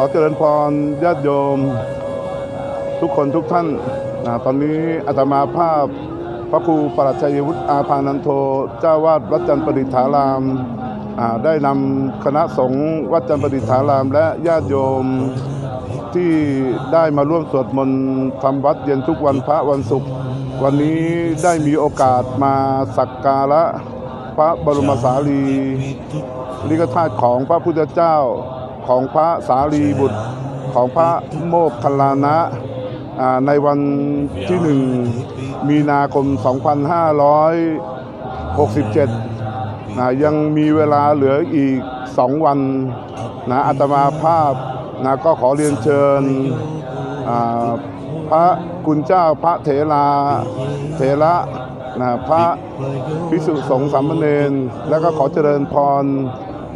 อเจริญพรญาติโยม ทุกคนทุกท่านนะตอนนี้อาตมาภาพ พระครูปรัชัยวุฒิอาภานันโทเจ้าวาดวัดจันทร์ประดิษฐารามาได้นำคณะสงฆ์วัดจันทร์ประดิษฐารามและญาติโยมที่ได้มาร่วมสวดมนต์ทำวัดเย็นทุกวันพระวันศุกร์วันนี้ได้มีโอกาสมาสักการะพระบรมสารีริกธาตุของพระพุทธเจ้า ของพระสารีบุตรของพระโมคคัลานะในวันที่หนึ่งมีนาคม 2567นะยังมีเวลาเหลืออีกสองวันนะอาตมาภาพนะก็ขอเรียนเชิญพระคุณเจ้าพระเถราเถระนะพระพิสุสงฆ์สามเณรและก็ขอเจริญพร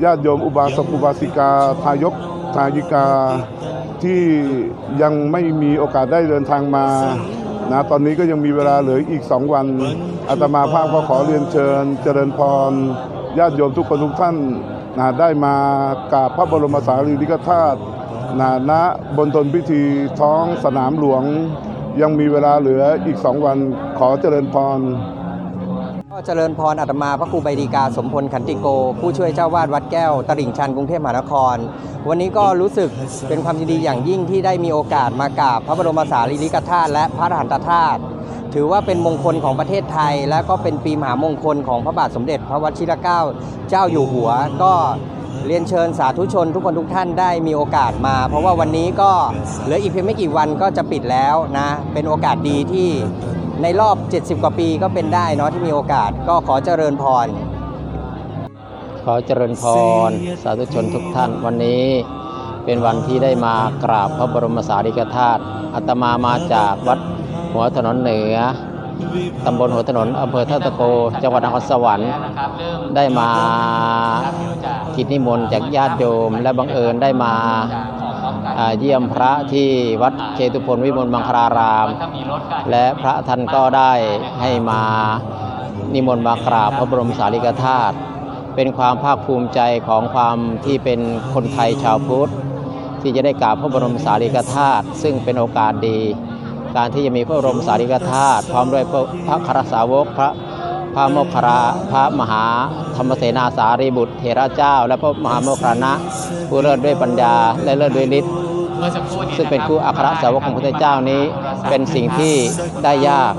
ญาติโยมอุบาสกอุบาสิกาทายกทายิกาที่ยังไม่มีโอกาสได้เดินทางมานะตอนนี้ก็ยังมีเวลาเหลืออีกสองวันอาตมาภาพก็ขอเรียนเชิญ เจริญพรญาติโยมทุกคนทุกท่านนะได้มากราบพระบรมสารีริกธาตุนะณบนทนพิธีท้องสนามหลวง ยังมีเวลาเหลืออีกสองวันขอเจริญพร เจริญพรอาตมาพระครูใบดีกาสมพลขันติโก ผู้ช่วยเจ้าวาดวัดแก้ว ตลิ่งชันกรุงเทพมหานคร วันนี้ก็รู้สึกเป็นความยินดีอย่างยิ่งที่ได้มีโอกาสมากราบพระบรมสารีริกธาตุและพระอรหันตธาตุถือว่าเป็นมงคลของประเทศไทย และก็เป็นปีมหามงคลของพระบาทสมเด็จ พระวชิรเกล้าเจ้าอยู่หัว ก็เรียนเชิญสาธุชนทุกคนทุกท่านได้มีโอกาสมา เพราะว่าวันนี้ก็เหลืออีกเพียงไม่กี่วันก็จะปิดแล้วนะเป็นโอกาสดีที่ ในรอบ 70 กว่าปีก็เป็นได้เนาะที่มีโอกาสก็ขอเจริญพร ขอเจริญพร สาธุชนทุกท่านวันนี้เป็นวันที่ได้มากราบพระบรมสารีริกธาตุอาตมามาจากวัดหัวถนนเหนือตำบลหัวถนนอำเภอท่าตะโก จังหวัดนครสวรรค์ ได้มากิจนิมนต์จากญาติโยม และบังเอิญได้มา เยี่ยมพระที่วัดเชตุพนวิมลมังคลาราม และพระท่านก็ได้ให้มานิมนต์มากราบพระบรมสารีริกธาตุเป็นความภาคภูมิใจของความที่เป็นคนไทยชาวพุทธ ที่จะได้กราบพระบรมสารีริกธาตุซึ่งเป็นโอกาสดี การที่จะมีพระบรมสารีริกธาตุพร้อมด้วยพระคารสาวกพระ พระโมคคาราพระมหาธรรมเสนาสารีบุตรเถระเจ้า และพระมหาโมคคานะผู้เลิศด้วยปัญญา และเลิศด้วยฤทธิ์ซึ่งเป็นคู่อัครสาวกของพระพุทธเจ้านี้ เป็นสิ่งที่ได้ยาก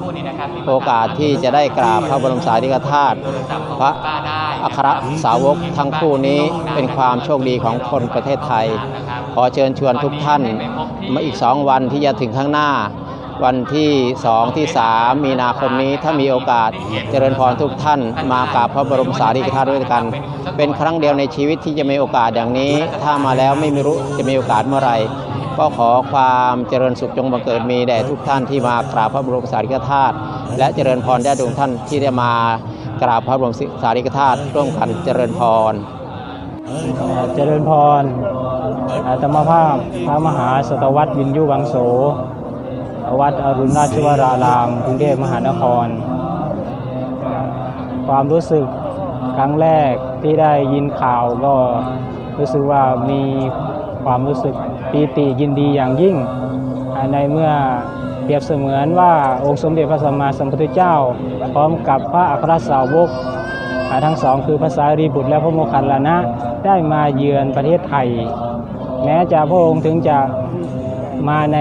โอกาสที่จะได้กราบพระบรมสารีริกธาตุพระอัครสาวกทั้งคู่นี้เป็นความโชคดีของคนประเทศไทย ขอเชิญชวนทุกท่านมาอีกสองวันที่จะถึงข้างหน้า วันที่สองที่สามมีนาคมนี้ถ้ามีโอกาสเจริญพรทุกท่าน มากราบพระบรมสารีริกธาตุด้วยกัน เป็นครั้งเดียวในชีวิตที่จะมีโอกาสอย่างนี้ ถ้ามาแล้วไม่มีรู้จะมีโอกาสเมื่อไหร่ก็ขอความเจริญสุขจงบังเกิดมีแด่ทุกท่านที่มากราบพระบรมสารีริกธาตุและเจริญพรญาติโยมท่านที่ได้มากราบพระบรมสารีริกธาตุร่วมกันเจริญพร เจริญพรอาตมาภาพพระมหาสตวัตวินยุวังโส วัดอรุณราชวรารามกรุงเทพมหานคร ความรู้สึกครั้งแรกที่ได้ยินข่าวก็รู้สึกว่ามีความรู้สึกปีติยินดีอย่างยิ่ง ในเมื่อเปรียบเสมือนว่าองค์สมเด็จพระสัมมาสัมพุทธเจ้า พร้อมกับพระอัครสาวกทั้งสองคือภาษารีบุตรและพระโมคคัลลานะได้มาเยือนประเทศไทย แม้จะพระองค์ถึงจะ มาใน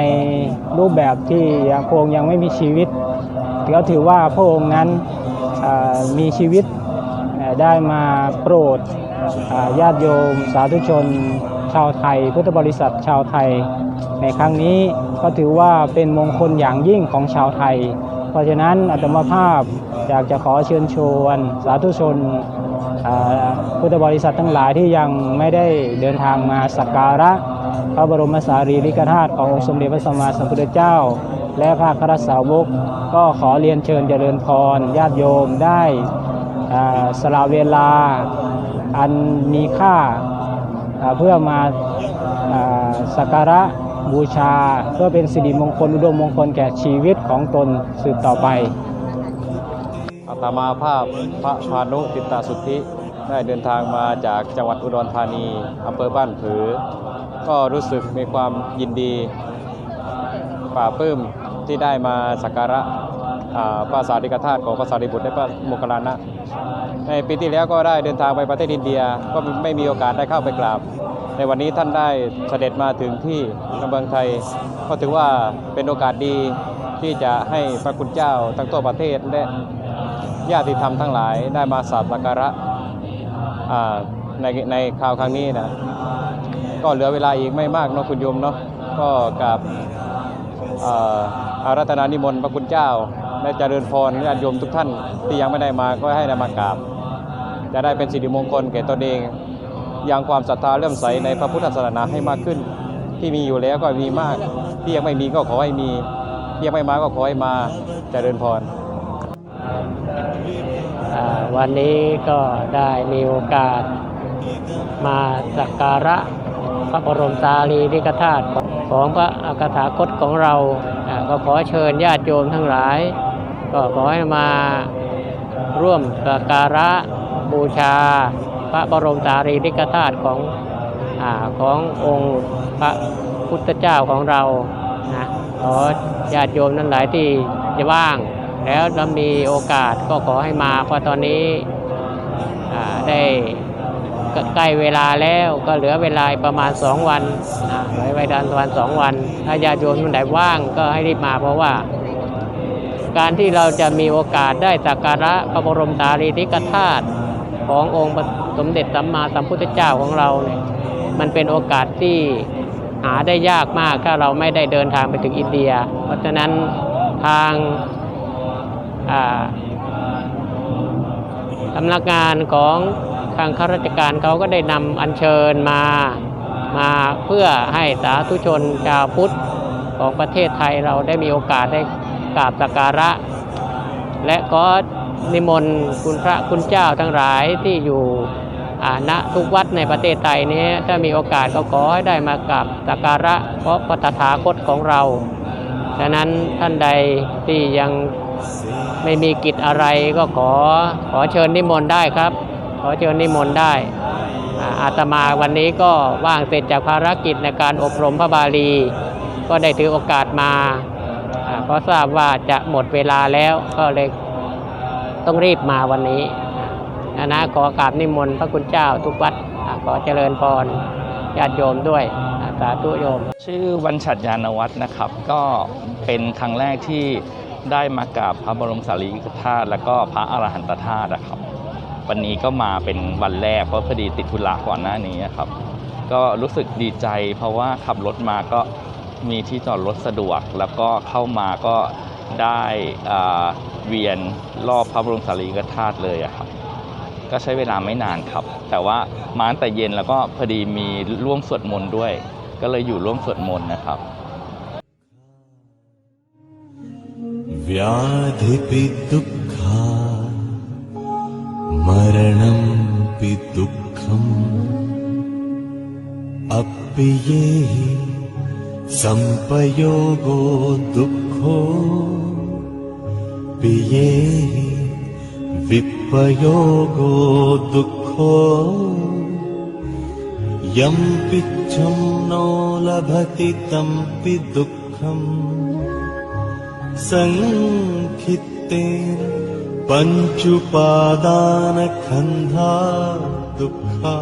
รูปแบบที่พระองค์ยังไม่มีชีวิตก็ถือว่าพระองค์นั้นมีชีวิตได้มาโปรดญาติโยมสาธุชน ชาวไทย พุทธบริษัทชาวไทย ในครั้งนี้ก็ถือว่าเป็นมงคลอย่างยิ่งของชาวไทย เพราะฉะนั้นอาตมาภาพอยากจะขอเชิญชวนสาธุชนพุทธบริษัททั้งหลายที่ยังไม่ได้เดินทางมาสักการะ พระบรมสารีริกธาตุขององค์สมเด็จพระสัมมาสัมพุทธเจ้า และพระครสาวกก็ขอเรียนเชิญเจริญพรญาติโยมได้สละเวลาอันมีค่าเพื่อมาอสักการะบูชา เพื่อเป็นสิริมงคลอุดมมงคลแก่ชีวิตของตนสืบต่อไปอาตมาภาพพระพานุติตาสุทธิ ได้เดินทางมาจากจังหวัดอุดรธานีอำเภอบ้านผือ ก็รู้สึกมีความยินดีปลาปื้มที่ได้มาสักการะอ่าพระสาริกธาตุของพระสารีบุตรและพระโมคคัลลานะ ในปีที่แล้วก็ได้เดินทางไปประเทศอินเดียก็ไม่มีโอกาสได้เข้าไปกราบ ในวันนี้ท่านได้เสด็จมาถึงที่เมืองไทย ก็ถือว่าเป็นโอกาสดีที่จะให้พระคุณเจ้าทั้งทั่วประเทศและญาติธรรมทั้งหลายได้มาสักการะ ในในคราวครั้งนี้นะก็เหลือเวลาอีกไม่มากเนาะคุณโยมเนาะก็กับอารัตนานิมนต์พระคุณเจ้าและเจริญพรญาติโยมทุกท่านที่ยังไม่ได้มาก็ให้ได้มากราบ จะได้เป็นสิริมงคลแก่ตนเองยังความศรัทธาเลื่อมใสในพระพุทธศาสนาให้มากขึ้น ที่มีอยู่แล้วก็มีมากที่ยังไม่มีก็ขอให้มีที่ยังไม่มาก็ขอให้มาเจริญพร วันนี้ก็ได้มีโอกาสมาสักการะพระบรมสารีริกธาตุของพระอักถาคตของเราก็ขอเชิญญาติโยมทั้งหลาย ก็ขอให้มาร่วมสักการะบูชาพระบรมสารีริกธาตุของอขององค์พระพุทธเจ้าของเรานะขอญาติโยมทั้งหลายที่จะว่าง แล้วเรามีโอกาสก็ขอให้มาเพราะตอนนี้ได้ใกล้เวลาแล้วก็เหลือเวลาประมาณ 2 วันอ่าเหลือเวลาประมาณ2วัน ถ้าญาติโยมท่านไหนว่างก็ให้รีบมาเพราะว่า การที่เราจะมีโอกาสได้สักการะพระบรมสารีริกธาตุขององค์สมเด็จสัมมาสัมพุทธเจ้าของเราเนี่ยมันเป็นโอกาสที่หาได้ยากมากถ้าเราไม่ได้เดินทางไปถึงอินเดีย เพราะฉะนั้นทาง สำนักงานของทางข้าราชการเขาก็ได้นำอัญเชิญมามาเพื่อให้สาธุชนชาวพุทธของประเทศไทยเราได้มีโอกาสได้กราบสักการะ และก็นิมนต์คุณพระคุณเจ้าทั้งหลายที่อยู่ณทุกวัดในประเทศไทยนี้ถ้ามีโอกาสก็ขอให้ได้มากราบสักการะเพราะพระตถาคตของเรา ฉะนั้นท่านใดที่ยัง ไม่มีกิจอะไรก็ขอขอเชิญนิมนต์ได้ครับ ขอเชิญนิมนต์ได้อาตมาวันนี้ก็ว่างเสร็จจากภารกิจในการอบรมพระบาลี ก็ได้ถือโอกาสมาเพราะทราบว่าจะหมดเวลาแล้วก็เลยต้องรีบมาวันนี้นะนะขอกราบนิมนต์พระคุณเจ้าทุกวัดขอเจริญพรญาติโยมด้วยสาธุโยม ชื่อวันฉัตรยานวัฒน์นะครับ ก็เป็นครั้งแรกที่ ได้มากราบพระบรมสารีริกธาตุแล้วก็พระอรหันตธาตุนะครับ วันนี้ก็มาเป็นวันแรกเพราะพอดีติดธุระก่อนหน้านี้ครับ ก็รู้สึกดีใจเพราะว่าขับรถมาก็มีที่จอดรถสะดวก แล้วก็เข้ามาก็ได้อ่าเวียนรอบพระบรมสารีริกธาตุเลยครับ ก็ใช้เวลาไม่นานครับ แต่ว่ามาตั้งแต่เย็นแล้วก็พอดีมีร่วมสวดมนต์ด้วย ก็เลยอยู่ร่วมสวดมนต์นะครับ व्याधिपि दुःखा मरणंपि दुःखम् अपि ये सम्पयोगो दुःखो पिये विपयोगो दुःखो। यं पिच्छं नो लभति तम्पि दुःखम् सङ्खित्तेन पञ्चुपादानखन्धा दुःखा